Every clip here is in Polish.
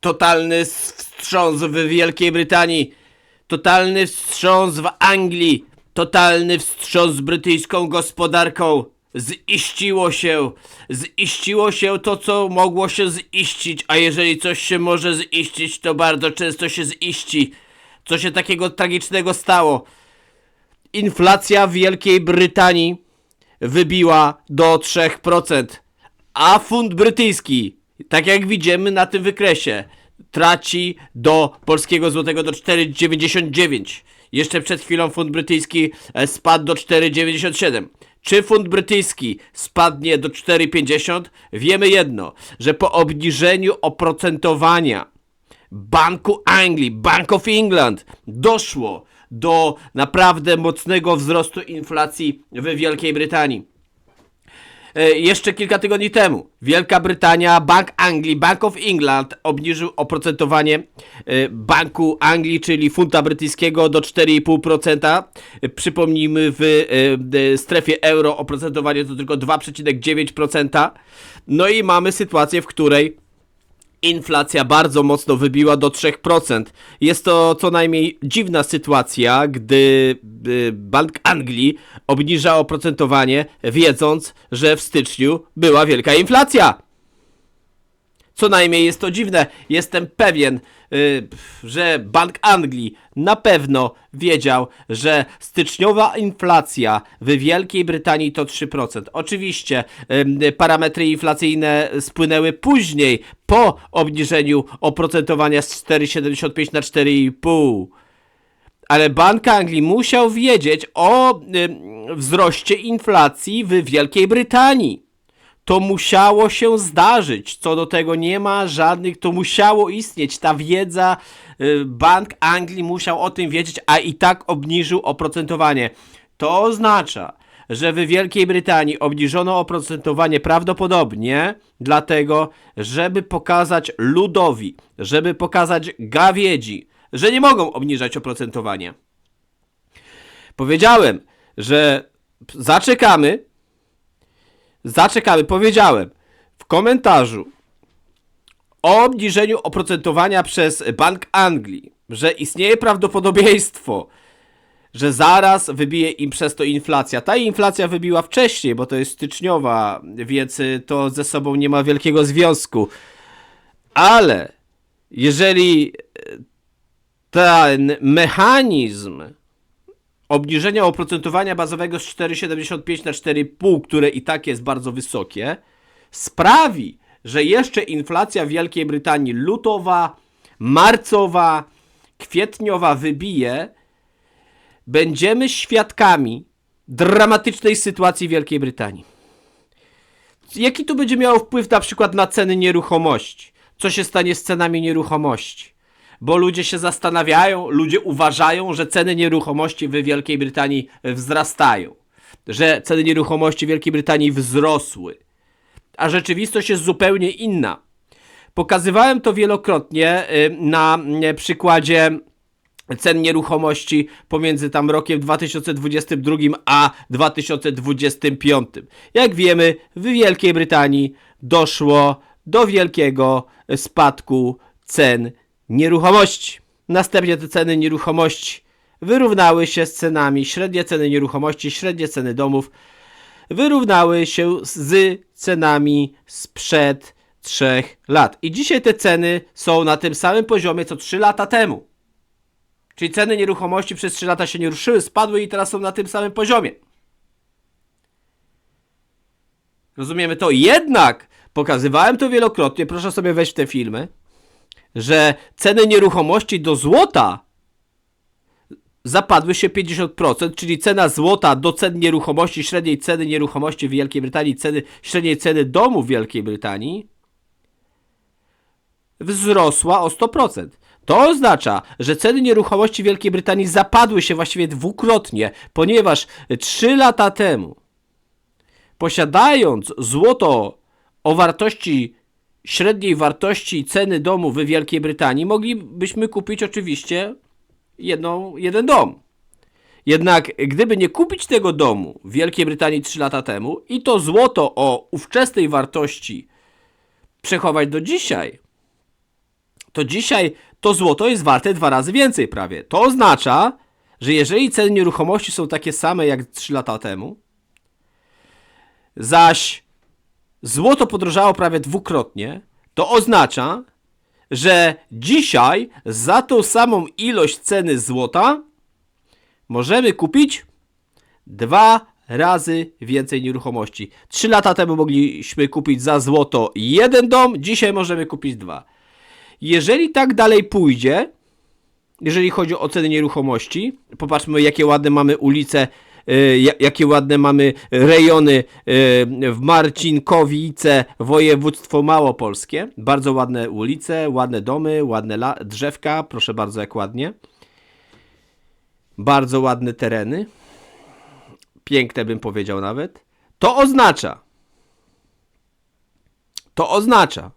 totalny wstrząs w Wielkiej Brytanii, totalny wstrząs w Anglii, totalny wstrząs z brytyjską gospodarką. Ziściło się, ziściło się to, co mogło się ziścić, a jeżeli coś się może ziścić, to bardzo często się ziści. Co się takiego tragicznego stało? Inflacja w Wielkiej Brytanii wybiła do 3%, a funt brytyjski, tak jak widzimy na tym wykresie, traci do polskiego złotego do 4,99. Jeszcze przed chwilą funt brytyjski e, spadł do 4,97. Czy funt brytyjski spadnie do 4,50? Wiemy jedno, że po obniżeniu oprocentowania Banku Anglii, Bank of England doszło do naprawdę mocnego wzrostu inflacji w Wielkiej Brytanii. E, Jeszcze kilka tygodni temu Wielka Brytania, Bank Anglii, Bank of England obniżył oprocentowanie e, Banku Anglii, czyli funta brytyjskiego do 4,5%. E, Przypomnijmy, w strefie euro oprocentowanie to tylko 2,9%. No i mamy sytuację, w której inflacja bardzo mocno wybiła do 3%. Jest to co najmniej dziwna sytuacja, gdy y, Bank Anglii obniża oprocentowanie, wiedząc, że w styczniu była wielka inflacja. Co najmniej jest to dziwne. Jestem pewien, że Bank Anglii na pewno wiedział, że styczniowa inflacja w Wielkiej Brytanii to 3%. Oczywiście y, parametry inflacyjne spłynęły później, po obniżeniu oprocentowania z 4,75 na 4,5 ale Bank Anglii musiał wiedzieć o y, wzroście inflacji w Wielkiej Brytanii. To musiało się zdarzyć. Co do tego nie ma żadnych, to musiało istnieć. Ta wiedza, y, Bank Anglii musiał o tym wiedzieć, a i tak obniżył oprocentowanie. To oznacza, że w Wielkiej Brytanii obniżono oprocentowanie prawdopodobnie dlatego, żeby pokazać ludowi, żeby pokazać gawiedzi, że nie mogą obniżać oprocentowania. Powiedziałem, że zaczekamy, zaczekamy, powiedziałem w komentarzu o obniżeniu oprocentowania przez Bank Anglii, że istnieje prawdopodobieństwo, że zaraz wybije im przez to inflacja. Ta inflacja wybiła wcześniej, bo to jest styczniowa, więc y, to ze sobą nie ma wielkiego związku. Ale jeżeli y, ten mechanizm obniżenia oprocentowania bazowego z 4,75 na 4,5, które i tak jest bardzo wysokie, sprawi, że jeszcze inflacja w Wielkiej Brytanii lutowa, marcowa, kwietniowa wybije, będziemy świadkami dramatycznej sytuacji w Wielkiej Brytanii. Jaki to będzie miało wpływ na przykład na ceny nieruchomości? Co się stanie z cenami nieruchomości? Bo ludzie się zastanawiają, ludzie uważają, że ceny nieruchomości w Wielkiej Brytanii wzrastają, że ceny nieruchomości w Wielkiej Brytanii wzrosły. A rzeczywistość jest zupełnie inna. Pokazywałem to wielokrotnie y, na y, przykładzie cen nieruchomości pomiędzy tam rokiem 2022 a 2025. Jak wiemy, w Wielkiej Brytanii doszło do wielkiego spadku cen nieruchomości. Następnie te ceny nieruchomości wyrównały się z cenami, średnie ceny nieruchomości, średnie ceny domów wyrównały się z cenami sprzed 3 lat. I dzisiaj te ceny są na tym samym poziomie co 3 lata temu. Czyli ceny nieruchomości przez 3 lata się nie ruszyły, spadły i teraz są na tym samym poziomie. Rozumiemy to? Jednak pokazywałem to wielokrotnie, proszę sobie wejść w te filmy, że ceny nieruchomości do złota zapadły się 50%, czyli cena złota do cen nieruchomości, średniej ceny nieruchomości w Wielkiej Brytanii, ceny, średniej ceny domu w Wielkiej Brytanii wzrosła o 100%. To oznacza, że ceny nieruchomości Wielkiej Brytanii zapadły się właściwie dwukrotnie, ponieważ 3 lata temu, posiadając złoto o wartości średniej wartości ceny domu w Wielkiej Brytanii, moglibyśmy kupić oczywiście jedną, jeden dom. Jednak gdyby nie kupić tego domu w Wielkiej Brytanii 3 lata temu i to złoto o ówczesnej wartości przechować do dzisiaj, to dzisiaj to złoto jest warte dwa razy więcej prawie. To oznacza, że jeżeli ceny nieruchomości są takie same jak 3 lata temu, zaś złoto podrożało prawie dwukrotnie, to oznacza, że dzisiaj za tą samą ilość ceny złota możemy kupić dwa razy więcej nieruchomości. Trzy lata temu mogliśmy kupić za złoto jeden dom, dzisiaj możemy kupić dwa. Jeżeli tak dalej pójdzie, jeżeli chodzi o ceny nieruchomości, popatrzmy jakie ładne mamy ulice, jakie ładne mamy rejony y, w Marcinkowice, województwo małopolskie. Bardzo ładne ulice, ładne domy, ładne drzewka, proszę bardzo jak ładnie. Bardzo ładne tereny. Piękne bym powiedział nawet. To oznacza, to oznacza,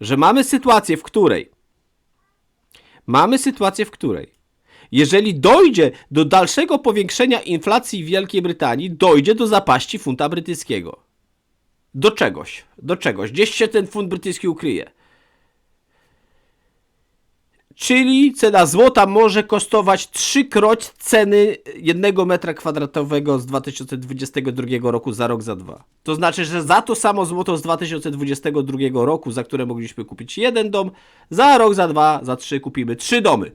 że mamy sytuację, w której mamy sytuację, w której jeżeli dojdzie do dalszego powiększenia inflacji w Wielkiej Brytanii, dojdzie do zapaści funta brytyjskiego. Do czegoś, do czegoś. Gdzieś się ten funt brytyjski ukryje. Czyli cena złota może kosztować trzykroć ceny jednego metra kwadratowego z 2022 roku za rok, za dwa. To znaczy, że za to samo złoto z 2022 roku, za które mogliśmy kupić jeden dom, za rok, za dwa, za trzy kupimy trzy domy.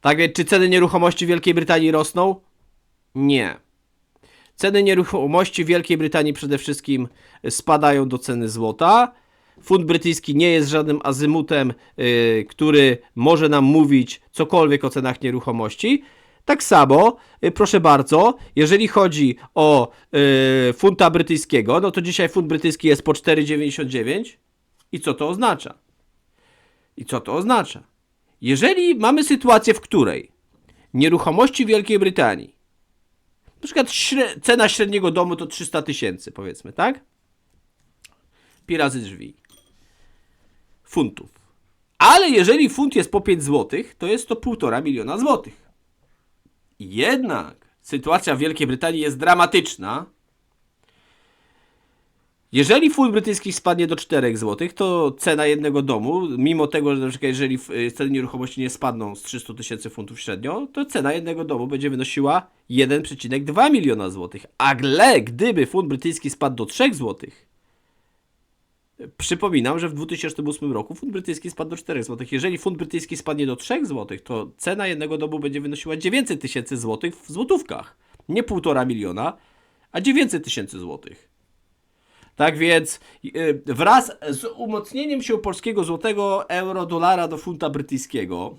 Tak więc, czy ceny nieruchomości w Wielkiej Brytanii rosną? Nie. Ceny nieruchomości w Wielkiej Brytanii przede wszystkim spadają do ceny złota. Funt brytyjski nie jest żadnym azymutem, yy, który może nam mówić cokolwiek o cenach nieruchomości. Tak samo, yy, proszę bardzo, jeżeli chodzi o yy, funta brytyjskiego, no to dzisiaj funt brytyjski jest po 4,99. I co to oznacza? I co to oznacza? Jeżeli mamy sytuację, w której nieruchomości Wielkiej Brytanii, na przykład śre- cena średniego domu to 300 tysięcy, powiedzmy, tak? Pi razy drzwi. Funtów. Ale jeżeli funt jest po 5 zł, to jest to 1,5 miliona złotych. Jednak sytuacja w Wielkiej Brytanii jest dramatyczna. Jeżeli funt brytyjski spadnie do 4 zł, to cena jednego domu, mimo tego, że na przykład jeżeli y, ceny nieruchomości nie spadną z 300 tysięcy funtów średnio, to cena jednego domu będzie wynosiła 1,2 miliona złotych. Ale gdyby funt brytyjski spadł do 3 złotych, Przypominam, że w 2008 roku funt brytyjski spadł do 4 zł. Jeżeli funt brytyjski spadnie do 3 zł, to cena jednego domu będzie wynosiła 900 tysięcy złotych w złotówkach. Nie 1,5 miliona, a 900 tysięcy złotych. Tak więc yy, wraz z umocnieniem się polskiego złotego euro dolara do funta brytyjskiego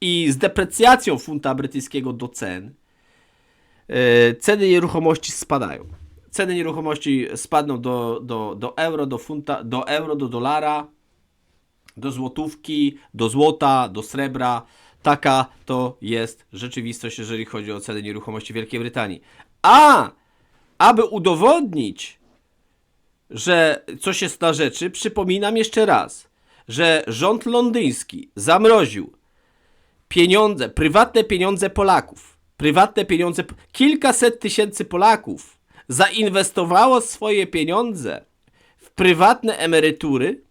i z deprecjacją funta brytyjskiego do cen, yy, ceny nieruchomości spadają. Ceny nieruchomości spadną do, do, do euro, do funta, do euro, do dolara, do złotówki, do złota, do srebra. Taka to jest rzeczywistość, jeżeli chodzi o ceny nieruchomości Wielkiej Brytanii. A aby udowodnić, że coś jest na rzeczy, przypominam jeszcze raz, że rząd londyński zamroził pieniądze, prywatne pieniądze Polaków, prywatne pieniądze, kilkaset tysięcy Polaków zainwestowało swoje pieniądze w prywatne emerytury,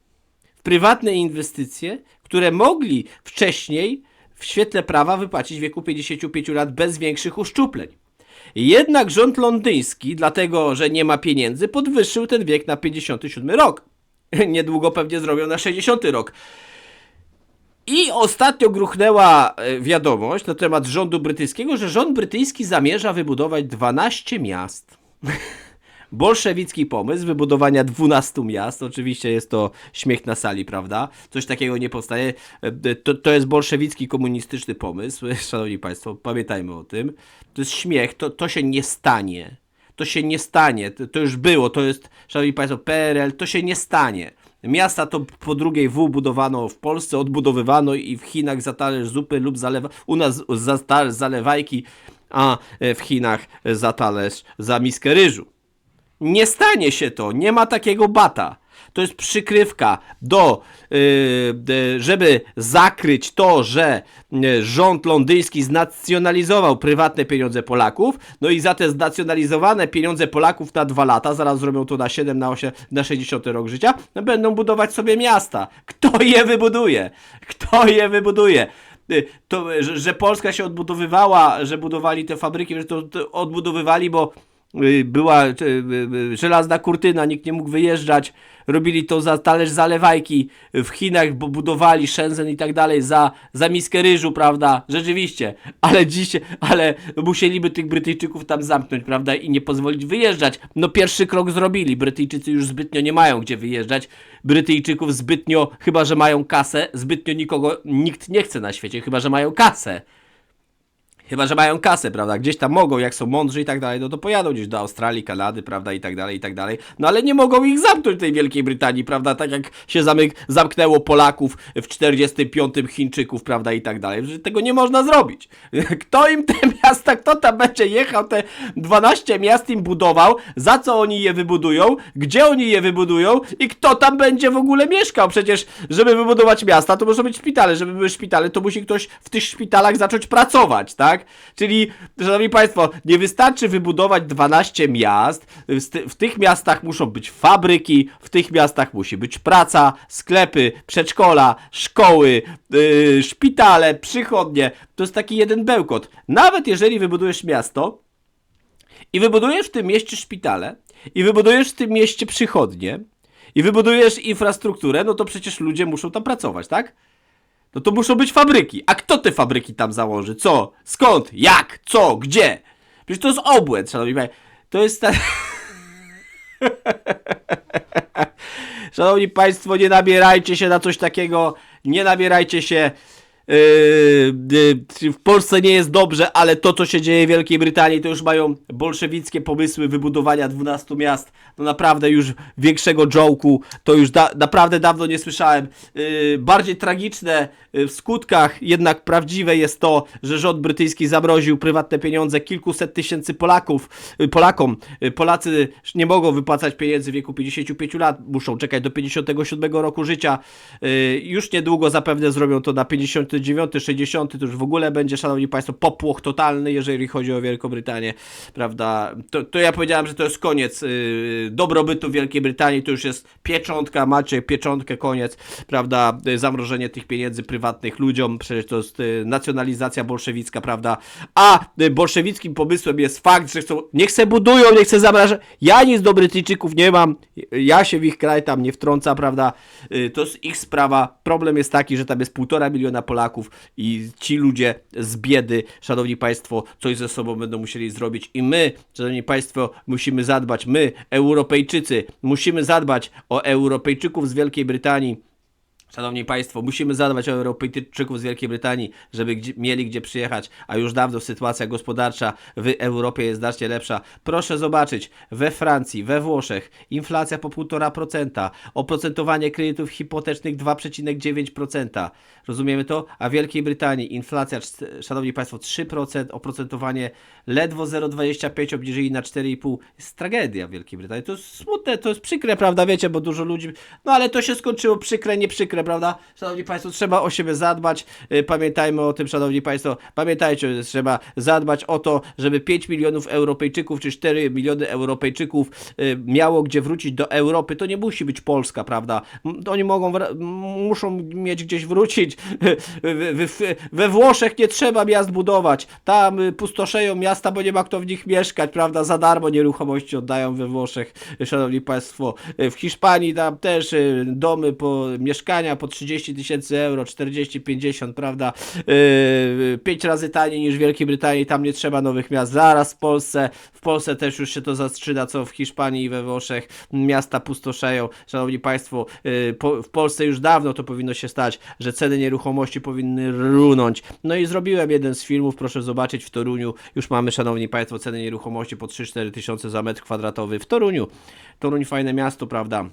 w prywatne inwestycje, które mogli wcześniej w świetle prawa wypłacić w wieku 55 lat bez większych uszczupleń. Jednak rząd londyński, dlatego że nie ma pieniędzy, podwyższył ten wiek na 57 rok. Niedługo pewnie zrobią na 60 rok. I ostatnio gruchnęła e, wiadomość na temat rządu brytyjskiego, że rząd brytyjski zamierza wybudować 12 miast. Bolszewicki pomysł wybudowania 12 miast. Oczywiście jest to śmiech na sali, prawda? Coś takiego nie powstaje. E, To, to jest bolszewicki komunistyczny pomysł. Szanowni Państwo, pamiętajmy o tym. To jest śmiech, to, to się nie stanie. To się nie stanie. To, to już było. To jest, Szanowni Państwo, PRL. To się nie stanie. Miasta to po drugiej W budowano w Polsce, odbudowywano i w Chinach za talerz zupy lub zalewa, u nas za talerz zalewajki, a w Chinach za talerz za miskę ryżu. Nie stanie się to, nie ma takiego bata. to jest przykrywka do, yy, yy, żeby zakryć to, że yy, rząd londyński znacjonalizował prywatne pieniądze Polaków, no i za te znacjonalizowane pieniądze Polaków na dwa lata, zaraz zrobią to na 7, na 8, na 60 rok życia, no będą budować sobie miasta. Kto je wybuduje? Kto je wybuduje? Y, To, że, Polska się odbudowywała, że budowali te fabryki, że to, to odbudowywali, bo y, była y, y, y, żelazna kurtyna, nikt nie mógł wyjeżdżać, robili to za talerz zalewajki, w Chinach budowali Shenzhen i tak dalej za, za miskę ryżu, prawda, rzeczywiście, ale dzisiaj, ale musieliby tych Brytyjczyków tam zamknąć, prawda, i nie pozwolić wyjeżdżać. No pierwszy krok zrobili, Brytyjczycy już zbytnio nie mają gdzie wyjeżdżać, Brytyjczyków zbytnio, chyba że mają kasę, zbytnio nikogo, nikt nie chce na świecie, chyba że mają kasę. Chyba, że mają kasę, prawda? Gdzieś tam mogą, jak są mądrzy i tak dalej, no to pojadą gdzieś do Australii, Kanady, prawda, i tak dalej, i tak dalej. No ale nie mogą ich zamknąć tej Wielkiej Brytanii, prawda? Tak jak się zamyk zamknęło Polaków w 45 Chińczyków, prawda, i tak dalej. Że tego nie można zrobić. Kto im te miasta, kto tam będzie jechał, te 12 miast im budował, za co oni je wybudują, gdzie oni je wybudują i kto tam będzie w ogóle mieszkał. Przecież, żeby wybudować miasta, to muszą być szpitale. Żeby były szpitale, to musi ktoś w tych szpitalach zacząć pracować, tak? Czyli, szanowni państwo, nie wystarczy wybudować 12 miast, w tych miastach muszą być fabryki, w tych miastach musi być praca, sklepy, przedszkola, szkoły, yy, szpitale, przychodnie. To jest taki jeden bełkot. Nawet jeżeli wybudujesz miasto, i wybudujesz w tym mieście szpitale, i wybudujesz w tym mieście przychodnie, i wybudujesz infrastrukturę, no to przecież ludzie muszą tam pracować, tak? No to muszą być fabryki. A kto te fabryki tam założy? Co? Skąd? Jak? Co? Gdzie? Przecież to jest obłęd, szanowni państwo. To jest ta... Szanowni Państwo, nie nabierajcie się na coś takiego. Nie nabierajcie się. Yy, yy, w Polsce nie jest dobrze, ale to, co się dzieje w Wielkiej Brytanii, to już mają bolszewickie pomysły wybudowania 12 miast. No naprawdę już większego joke'u to już da, naprawdę dawno nie słyszałem. Yy, bardziej tragiczne w skutkach, jednak prawdziwe jest to, że rząd brytyjski zamroził prywatne pieniądze kilkuset tysięcy Polaków, Polakom. Polacy nie mogą wypłacać pieniędzy w wieku 55 lat, muszą czekać do 57 roku życia. Już niedługo zapewne zrobią to na 59, 60, to już w ogóle będzie, szanowni państwo, popłoch totalny, jeżeli chodzi o Wielką Brytanię, prawda? To, to ja powiedziałem, że to jest koniec yy, dobrobytu Wielkiej Brytanii, to już jest pieczątka, macie pieczątkę, koniec, prawda? Zamrożenie tych pieniędzy prywatnych ludziom, przecież to jest yy, nacjonalizacja bolszewicka, prawda? A yy, bolszewickim pomysłem jest fakt, że chcą, niech se budują, niech se zamrażają. Ja nic do Brytyjczyków nie mam, ja się w ich kraj tam nie wtrącam, prawda? Yy, to jest ich sprawa. Problem jest taki, że tam jest półtora miliona Polaków i ci ludzie z biedy, szanowni państwo, coś ze sobą będą musieli zrobić i my, szanowni państwo, musimy zadbać, my, Europejczycy, musimy zadbać o Europejczyków z Wielkiej Brytanii. Szanowni Państwo, musimy zadbać o Europejczyków z Wielkiej Brytanii, żeby gdzie, mieli gdzie przyjechać, a już dawno sytuacja gospodarcza w Europie jest znacznie lepsza. Proszę zobaczyć, we Francji, we Włoszech inflacja po 1,5%, oprocentowanie kredytów hipotecznych 2,9%. Rozumiemy to? A w Wielkiej Brytanii inflacja, Szanowni Państwo, 3%, oprocentowanie ledwo 0,25, obniżyli na 4,5%. Jest tragedia w Wielkiej Brytanii. To jest smutne, to jest przykre, prawda, wiecie, bo dużo ludzi... No ale to się skończyło przykre, nie przykre, prawda? Szanowni Państwo, trzeba o siebie zadbać. Y, Pamiętajmy o tym, Szanowni Państwo, pamiętajcie, że trzeba zadbać o to, żeby 5 milionów Europejczyków, czy 4 miliony Europejczyków y, miało gdzie wrócić do Europy. To nie musi być Polska, prawda? Oni mogą, muszą mieć gdzieś wrócić. We, Włoszech nie trzeba miast budować. Tam y, pustoszeją miasta, bo nie ma kto w nich mieszkać, prawda? Za darmo nieruchomości oddają we Włoszech, Szanowni Państwo. W Hiszpanii tam też domy po mieszkania po 30 tysięcy euro, 40, 50, prawda? Yy, pięć razy taniej niż w Wielkiej Brytanii, tam nie trzeba nowych miast. Zaraz w Polsce, w Polsce też już się to zastrzyda, co w Hiszpanii i we Włoszech. Miasta pustoszeją. Szanowni Państwo, yy, po, w Polsce już dawno to powinno się stać, że ceny nieruchomości powinny runąć. No i zrobiłem jeden z filmów, proszę zobaczyć, w Toruniu już mamy, Szanowni Państwo, ceny nieruchomości po 3-4 tysiące za metr kwadratowy w Toruniu. Toruń fajne miasto, prawda?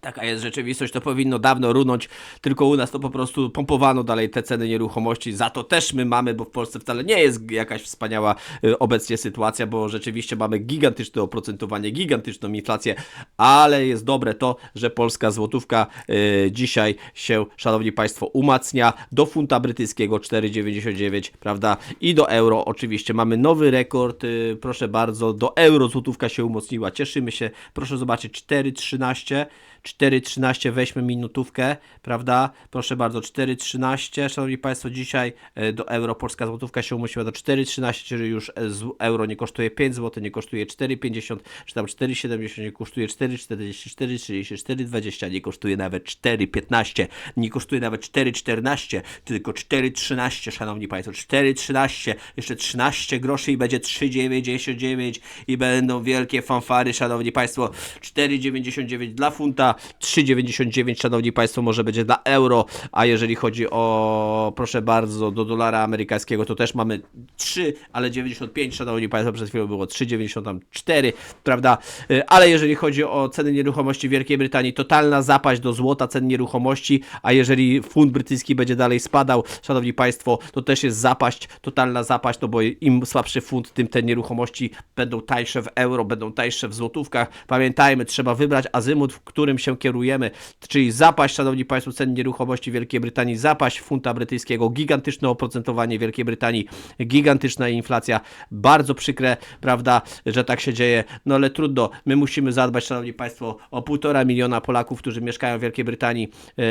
Taka jest rzeczywistość, to powinno dawno runąć, tylko u nas to po prostu pompowano dalej te ceny nieruchomości. Za to też my mamy, bo w Polsce wcale nie jest jakaś wspaniała y, obecnie sytuacja, bo rzeczywiście mamy gigantyczne oprocentowanie, gigantyczną inflację, ale jest dobre to, że polska złotówka y, dzisiaj się, szanowni państwo, umacnia. Do funta brytyjskiego 4,99, prawda? I do euro oczywiście. Mamy nowy rekord, y, proszę bardzo, do euro złotówka się umocniła, cieszymy się, proszę zobaczyć 4,13 4.13 weźmy minutówkę, prawda? Proszę bardzo, 4.13. Szanowni Państwo, dzisiaj e, do euro polska złotówka się umocniła do 4.13, czyli już e, euro nie kosztuje 5 zł, nie kosztuje 4.50, czy tam 4.70, nie kosztuje 4.44, 4.30, 4.20, nie kosztuje nawet 4.15, nie kosztuje nawet 4.14, tylko 4.13, Szanowni Państwo, 4.13, jeszcze 13 groszy i będzie 3,99 i będą wielkie fanfary, Szanowni Państwo, 4,99 dla funta, 3,99 Szanowni Państwo może będzie dla euro, a jeżeli chodzi o, proszę bardzo, do dolara amerykańskiego to też mamy 3, ale 95 Szanowni Państwo, przed chwilą było 3,94, prawda, Y, ale jeżeli chodzi o ceny nieruchomości w Wielkiej Brytanii, totalna zapaść do złota cen nieruchomości, a jeżeli funt brytyjski będzie dalej spadał, Szanowni Państwo, to też jest zapaść, totalna zapaść, no bo im słabszy funt, tym te nieruchomości będą tańsze w euro, będą tańsze w złotówkach. Pamiętajmy, trzeba wybrać azymut, w którym się kierujemy, czyli zapaść, Szanowni Państwo, cen nieruchomości Wielkiej Brytanii, zapaść funta brytyjskiego, gigantyczne oprocentowanie Wielkiej Brytanii, gigantyczna inflacja, bardzo przykre, prawda, że tak się dzieje, no ale trudno, my musimy zadbać, Szanowni Państwo, o półtora miliona Polaków, którzy mieszkają w Wielkiej Brytanii, e,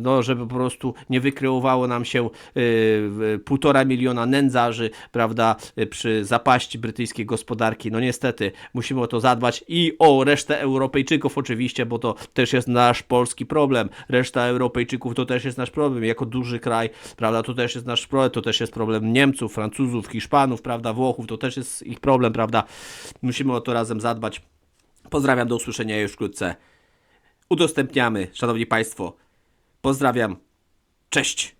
no żeby po prostu nie wykreowało nam się e, półtora miliona nędzarzy, prawda, przy zapaści brytyjskiej gospodarki, no niestety, musimy o to zadbać i o resztę Europejczyków oczywiście, bo to też jest nasz polski problem, reszta Europejczyków to też jest nasz problem, jako duży kraj, prawda, to też jest nasz problem, to też jest problem Niemców, Francuzów, Hiszpanów, prawda, Włochów, to też jest ich problem, prawda, musimy o to razem zadbać. Pozdrawiam, do usłyszenia już wkrótce. Udostępniamy, szanowni państwo. Pozdrawiam. Cześć.